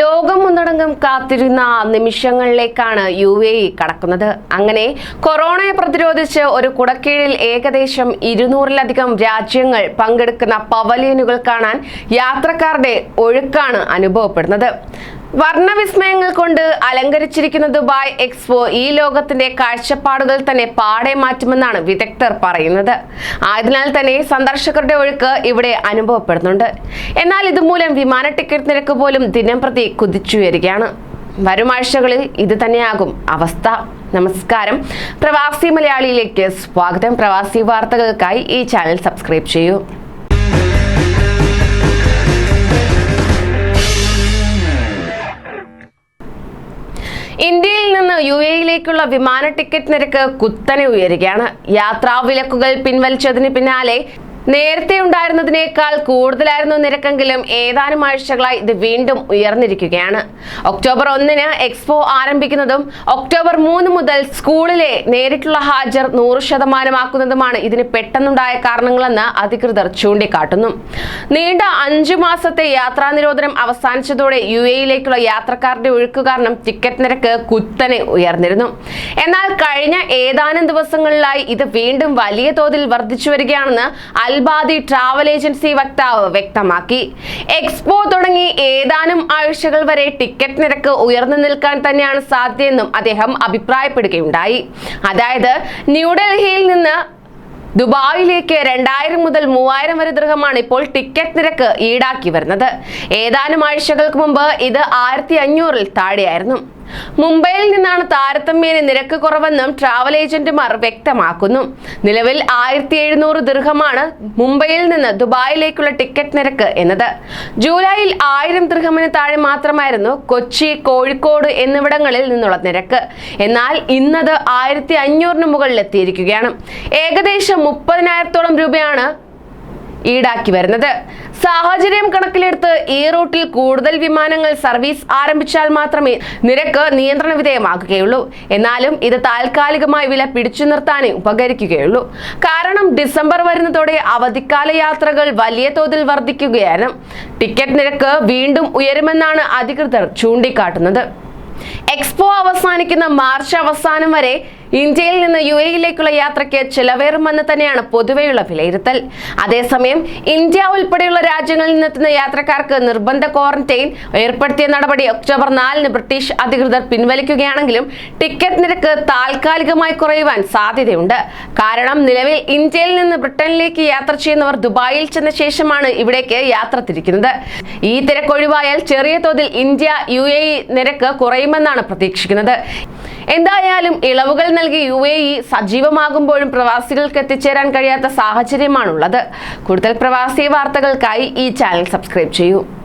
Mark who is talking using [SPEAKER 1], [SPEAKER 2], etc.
[SPEAKER 1] ലോകം ഒന്നടങ്കം കാത്തിരുന്ന നിമിഷങ്ങളിലേക്കാണ് യു എ ഇ കടക്കുന്നത്. അങ്ങനെ കൊറോണയെ പ്രതിരോധിച്ച് ഒരു കുടക്കീഴിൽ ഏകദേശം ഇരുന്നൂറിലധികം രാജ്യങ്ങൾ പങ്കെടുക്കുന്ന പവലിയനുകൾ കാണാൻ യാത്രക്കാരുടെ ഒഴുക്കാണ് അനുഭവപ്പെടുന്നത്. വർണവിസ്മയങ്ങൾ കൊണ്ട് അലങ്കരിച്ചിരിക്കുന്ന ദുബായ് എക്സ്പോ ഈ ലോകത്തിന്റെ കാഴ്ചപ്പാടുകൾ തന്നെ പാടെ മാറ്റുമെന്നാണ് വിദഗ്ധർ പറയുന്നത്. ആയതിനാൽ തന്നെ സന്ദർശകരുടെ ഒഴുക്ക് ഇവിടെ അനുഭവപ്പെടുന്നുണ്ട്. എന്നാൽ ഇതുമൂലം വിമാന ടിക്കറ്റ് നിരക്ക് പോലും ദിനം പ്രതി കുതിച്ചുയരുകയാണ്. വരും ആഴ്ചകളിൽ ഇത് തന്നെയാകും അവസ്ഥ. നമസ്കാരം. പ്രവാസി മലയാളിയിലേക്ക് സ്വാഗതം. പ്രവാസി വാർത്തകൾക്കായി ഈ ചാനൽ സബ്സ്ക്രൈബ് ചെയ്യൂ. ഇന്ത്യയിൽ നിന്ന് യു എയിലേക്കുള്ള വിമാന ടിക്കറ്റ് നിരക്ക് കുത്തനെ ഉയരുകയാണ്. യാത്രാ വിലക്കുകൾ പിൻവലിച്ചതിന് പിന്നാലെ നേരത്തെ ഉണ്ടായിരുന്നതിനേക്കാൾ കൂടുതലായിരുന്നു നിരക്കെങ്കിലും ഏതാനും ആഴ്ചകളായി ഇത് വീണ്ടും ഉയർന്നിരിക്കുകയാണ്. ഒക്ടോബർ ഒന്നിന് എക്സ്പോ ആരംഭിക്കുന്നതും ഒക്ടോബർ മൂന്ന് മുതൽ സ്കൂളിലെ നേരിട്ടുള്ള ഹാജർ നൂറ് ശതമാനമാക്കുന്നതുമാണ് ഇതിന് പെട്ടെന്നുണ്ടായ കാരണങ്ങളെന്ന് അധികൃതർ ചൂണ്ടിക്കാട്ടുന്നു. നീണ്ട അഞ്ചു മാസത്തെ യാത്രാ നിരോധനം അവസാനിച്ചതോടെ യു എയിലേക്കുള്ള യാത്രക്കാരുടെ ഒഴുക്ക് കാരണം ടിക്കറ്റ് നിരക്ക് കുത്തനെ ഉയർന്നിരുന്നു. എന്നാൽ കഴിഞ്ഞ ഏതാനും ദിവസങ്ങളിലായി ഇത് വീണ്ടും വലിയ തോതിൽ വർദ്ധിച്ചു വരികയാണെന്ന് അൽബാദി ട്രാവൽ ഏജൻസി വക്താവ് വ്യക്തമാക്കി. എക്സ്പോ തുടങ്ങി ഏതാനും ആഴ്ചകൾ വരെ ടിക്കറ്റ് നിരക്ക് ഉയർന്നു നിൽക്കാൻ തന്നെയാണ് സാധ്യതയെന്നും അദ്ദേഹം അഭിപ്രായപ്പെടുകയുണ്ടായി. അതായത് ന്യൂഡൽഹിയിൽ നിന്ന് ദുബായിലേക്ക് രണ്ടായിരം മുതൽ മൂവായിരം വരെ ദൃഹമാണ് ഇപ്പോൾ ടിക്കറ്റ് നിരക്ക് ഈടാക്കി വരുന്നത്. ഏതാനും ആഴ്ചകൾക്ക് മുമ്പ് ഇത് ആയിരത്തി അഞ്ഞൂറിൽ താഴെയായിരുന്നു. മുംബൈയിൽ നിന്നാണ് താരതമ്യേന നിരക്ക് കുറവെന്നും ട്രാവൽ ഏജന്റുമാർ വ്യക്തമാക്കുന്നു. നിലവിൽ ആയിരത്തി എഴുന്നൂറ് ദീർഘമാണ് മുംബൈയിൽ നിന്ന് ദുബായിലേക്കുള്ള ടിക്കറ്റ് നിരക്ക് എന്നത്. ജൂലൈയിൽ ആയിരം ദീർഘമിന് താഴെ മാത്രമായിരുന്നു കൊച്ചി കോഴിക്കോട് എന്നിവിടങ്ങളിൽ നിന്നുള്ള നിരക്ക്. എന്നാൽ ഇന്നത് ആയിരത്തി അഞ്ഞൂറിന് മുകളിൽ എത്തിയിരിക്കുകയാണ് ഏകദേശം മുപ്പതിനായിരത്തോളം രൂപയാണ് ഈടാക്കി വരുന്നത്. സാഹചര്യം കണക്കിലെടുത്ത് ഈ റൂട്ടിൽ കൂടുതൽ വിമാനങ്ങൾ സർവീസ് ആരംഭിച്ചാൽ മാത്രമേ നിരക്ക് നിയന്ത്രണ വിധേയമാക്കുകയുള്ളൂ എന്നാലും ഇത് താൽക്കാലികമായി വില പിടിച്ചു നിർത്താനേ ഉപകരിക്കുകയുള്ളൂ. കാരണം ഡിസംബർ വരുന്നതോടെ അവധിക്കാല യാത്രകൾ വലിയ തോതിൽ വർദ്ധിക്കുകയാണ്. ടിക്കറ്റ് നിരക്ക് വീണ്ടും ഉയരുമെന്നാണ് അധികൃതർ ചൂണ്ടിക്കാട്ടുന്നത്. എക്സ്പോ അവസാനിക്കുന്ന മാർച്ച് അവസാനം വരെ ഇന്ത്യയിൽ നിന്ന് യു എയിലേക്കുള്ള യാത്രയ്ക്ക് ചിലവേറുമെന്ന് തന്നെയാണ് പൊതുവെയുള്ള വിലയിരുത്തൽ. അതേസമയം ഇന്ത്യ ഉൾപ്പെടെയുള്ള രാജ്യങ്ങളിൽ നിന്നെത്തുന്ന യാത്രക്കാർക്ക് നിർബന്ധ ക്വാറന്റൈൻ ഏർപ്പെടുത്തിയ നടപടി ഒക്ടോബർ നാലിന് ബ്രിട്ടീഷ് അധികൃതർ പിൻവലിക്കുകയാണെങ്കിലും ടിക്കറ്റ് നിരക്ക് താൽക്കാലികമായി കുറയുവാൻ സാധ്യതയുണ്ട്. കാരണം നിലവിൽ ഇന്ത്യയിൽ നിന്ന് ബ്രിട്ടനിലേക്ക് യാത്ര ചെയ്യുന്നവർ ദുബായിൽ ചെന്ന ശേഷമാണ് ഇവിടേക്ക് യാത്ര തിരിക്കുന്നത്. ഈ തിരക്കൊഴിവായാൽ ചെറിയ തോതിൽ ഇന്ത്യ യു നിരക്ക് കുറയുമെന്നാണ് പ്രതീക്ഷിക്കുന്നത്. എന്തായാലും ഇളവുകൾ നൽകി യു എ ഇ സജീവമാകുമ്പോഴും പ്രവാസികൾക്ക് എത്തിച്ചേരാൻ കഴിയാത്ത സാഹചര്യമാണുള്ളത്. കൂടുതൽ പ്രവാസി വാർത്തകൾക്കായി ഈ ചാനൽ സബ്സ്ക്രൈബ് ചെയ്യൂ.